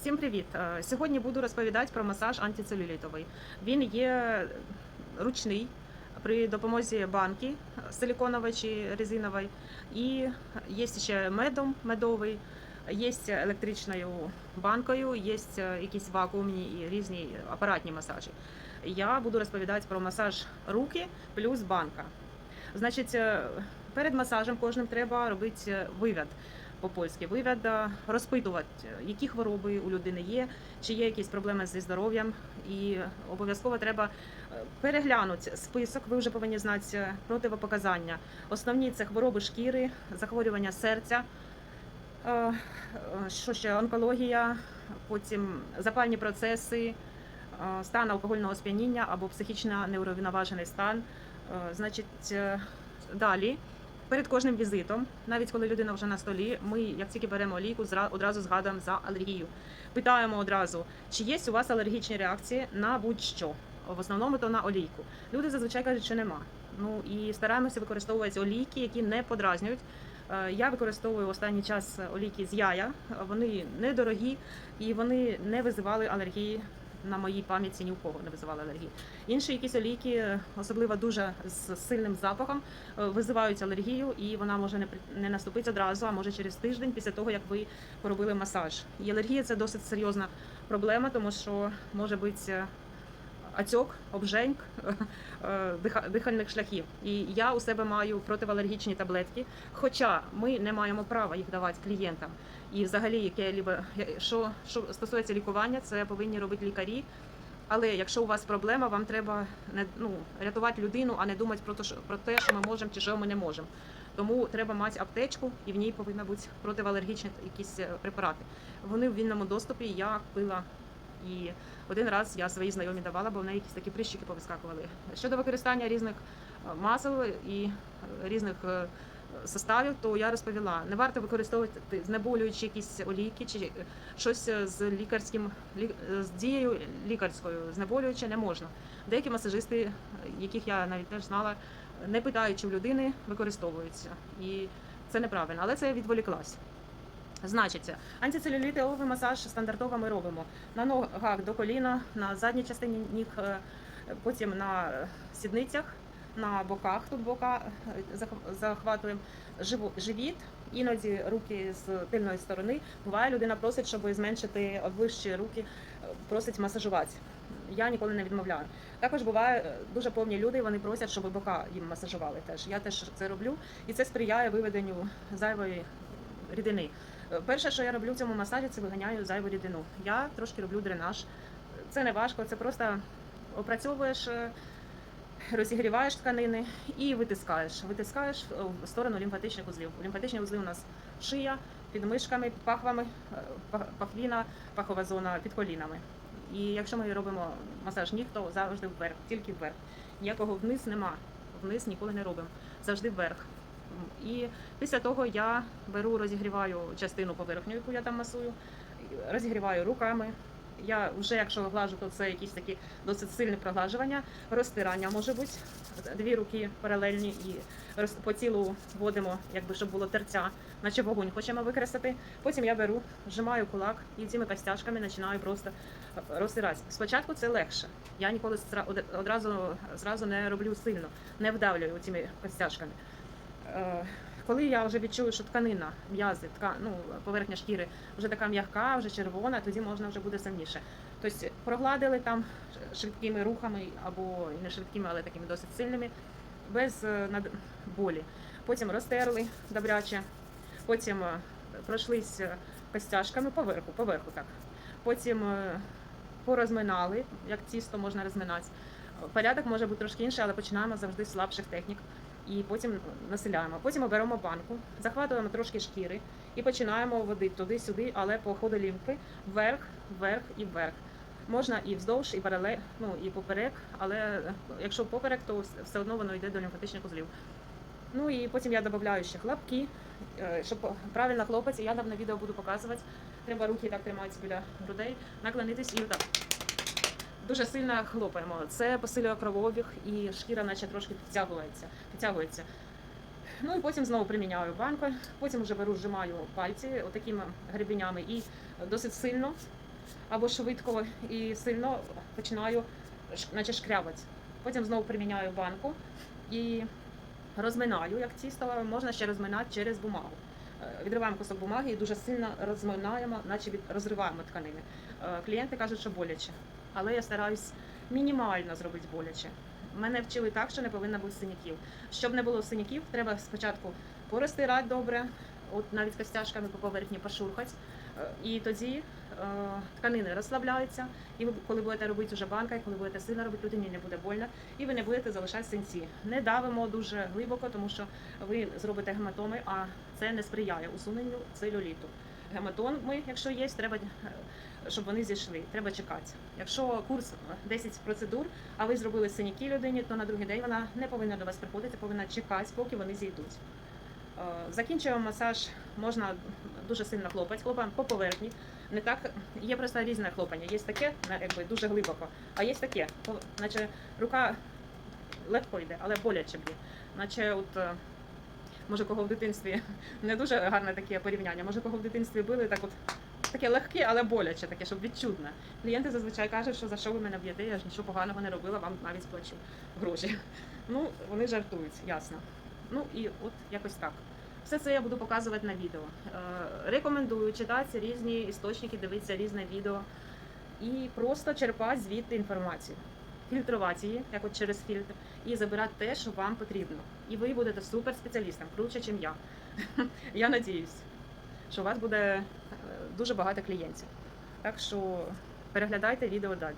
Всім привіт! Е, Сьогодні буду розповідати про масаж антицелюлітовий. Він є ручний при допомозі банки силіконової чи резинової, і є ще медом медовий, є електричною банкою, є якісь вакуумні і різні апаратні масажі. Я буду розповідати про масаж руки плюс банка. Значить, е, перед масажем кожним треба робити вивід по-польськи. Вивід е, розпитувати, які хвороби у людини є, чи є якісь проблеми зі здоров'ям. І обов'язково треба е, переглянути список. Ви вже повинні знати е, противопоказання. Основні це хвороби шкіри, захворювання серця. е, е, Що ще онкологія, потім запальні процеси, е, стан алкогольного сп'яніння або психічно невровноважений стан. Е, Значить, е, далі перед кожним візитом, навіть коли людина вже на столі, ми, як тільки беремо олійку, одразу згадуємо за алергію. Питаємо одразу, чи є у вас алергічні реакції на будь-що. В основному то на олійку. Люди зазвичай кажуть, що нема. Ну і стараємося використовувати олійки, які не подразнюють. Е, Я використовую останній час олійки з яя. Вони недорогі і вони не визивали алергії. На моїй пам'яті ні у кого не визивали алергії. Інші якісь олійки, особливо дуже з сильним запахом, е, визивають алергію, і вона може не не наступити одразу, а може через тиждень після того, як ви поробили масаж. І алергія це досить серйозна проблема, тому що може бути отек, обженьк е, дихальних шляхів. І я у себе маю протиалергічні таблетки, хоча ми не маємо права їх давати клієнтам. І взагалі, яке що, що стосується лікування, це повинні робити лікарі. Але якщо у вас проблема, вам треба не ну рятувати людину, а не думати про те, що про те, що ми можемо чи що ми не можемо. Тому треба мати аптечку, і в ній повинні бути протиалергічні якісь е, препарати. Вони в вільному доступі. Я купила і один раз я своїй знайомі давала, бо в неї якісь такі прищики повискакували. Щодо використання різних е, масел і е, різних е, составів, то я розповіла, не варто використовувати знеболюючі якісь олійки чи щось з лікарським лі- з дією лікарською. Знеболююче не можна. Деякі масажисти, яких я навіть теж знала, не питаючи в людини, використовуються. І це неправильно, але це відволіклась. Значить, антицелюлітовий масаж стандартово ми робимо на ногах до коліна, на задній частині ніг, е, потім на сідницях, на боках. Тут бока е, захватуємо живіт, іноді руки з тильної сторони. Буває, людина просить, щоб зменшити вищі руки, е, просить масажувати. Я ніколи не відмовляю. Також буває е, дуже повні люди, вони просять, щоб бока їм масажували. Теж я теж це роблю, і це сприяє виведенню зайвої рідини. Перше, що я роблю в цьому масажі, це виганяю зайву рідину. Я трошки роблю дренаж. Це не важко, це просто опрацьовуєш, е, розігріваєш тканини і витискаєш. Витискаєш в сторону лімфатичних узлів. Лімфатичні узли у нас шия, під мишками, під пахвами, е, пахвіна, пахова зона під колінами. І якщо ми робимо масаж ніг, то завжди вверх, тільки вверх. Ніякого вниз нема. Вниз ніколи не робимо. Завжди вверх. І після того я беру, розігріваю частину поверхню, яку я там масую, розігріваю руками. Я вже, якщо глажу, то це якісь такі досить сильні проглажування, розтирання може бути. Дві руки паралельні і по тілу вводимо, якби щоб було терця, наче вогонь хочемо використати. Потім я беру, зжимаю кулак і цими костяшками починаю просто розтирати. Спочатку це легше. Я ніколи одразу зразу не роблю сильно, не вдавлюю цими костяшками. Е, Коли я вже відчую, що тканина, м'язи, тка, ну, поверхня шкіри вже така м'яка, вже червона, тоді можна вже буде сильніше. Тобто прогладили там швидкими рухами або не швидкими, але такими досить сильними, без е, болі. Потім розтерли добряче, потім е, пройшлись костяшками поверху, поверху так. Потім порозминали, як тісто можна розминати. Порядок може бути трошки інший, але починаємо завжди з слабших технік і потім населяємо. Потім беремо банку, захватуємо трошки шкіри і починаємо водити туди-сюди, але по ходу лімфи вверх, вверх і вверх. Можна і вздовж, і паралель, ну і поперек, але якщо поперек, то все одно воно йде до лімфатичних узлів. Ну і потім я додаю ще хлопки, е, щоб правильно хлопати, я нам на відео буду показувати. Треба руки так тримати біля грудей, наклонитись і отак. Дуже сильно хлопаємо. Це посилює кровообіг і шкіра наче трошки підтягується. підтягується. Ну і потім знову приміняю банку, потім вже беру, зжимаю пальці отакими гребенями і досить сильно або швидко і сильно починаю наче шкрябати. Потім знову приміняю банку і розминаю, як тісто, можна ще розминати через бумагу. Е, Відриваємо кусок бумаги і дуже сильно розминаємо, наче розриваємо тканини. Е, Клієнти кажуть, що боляче, але я стараюсь мінімально зробити боляче. Мене вчили так, що не повинно бути синяків. Щоб не було синяків, треба спочатку порозтирати добре, от навіть костяшками по поверхні пошурхати. Е, І тоді е, тканини розслабляються, і ви, коли будете робити вже банка, і коли будете сильно робити, людині не буде больно, і ви не будете залишати синці. Не давимо дуже глибоко, тому що ви зробите гематоми, а це не сприяє усуненню целюліту. Гематоми, якщо є, треба, е, щоб вони зійшли. Треба чекати. Якщо курс е, 10 процедур, а ви зробили синяки людині, то на другий день вона не повинна до вас приходити, повинна чекати, поки вони зійдуть. Е, Закінчуємо масаж, можна дуже сильно хлопати, хлопаємо по поверхні. Не так є просто різне хлопання. Є таке, якби дуже глибоко, а є таке, наче рука легко йде, але боляче б'є. Наче от е, може кого в дитинстві не дуже гарне таке порівняння. Може, кого в дитинстві били так от. Таке легке, але боляче, таке, щоб відчутне. Клієнти зазвичай кажуть, що за що ви мене б'єте, я ж нічого поганого не робила, вам навіть сплачу гроші. Ну, вони жартують, ясно. Ну і от якось так. Все це я буду показувати на відео. Е, рекомендую читати різні істочники, дивитися різне відео і просто черпати звідти інформацію. Фільтрувати її, як от через фільтр, і забирати те, що вам потрібно. І ви будете суперспеціалістом, круче, ніж я. Я надіюсь, що у вас буде е, дуже багато клієнтів. Так що переглядайте відео далі.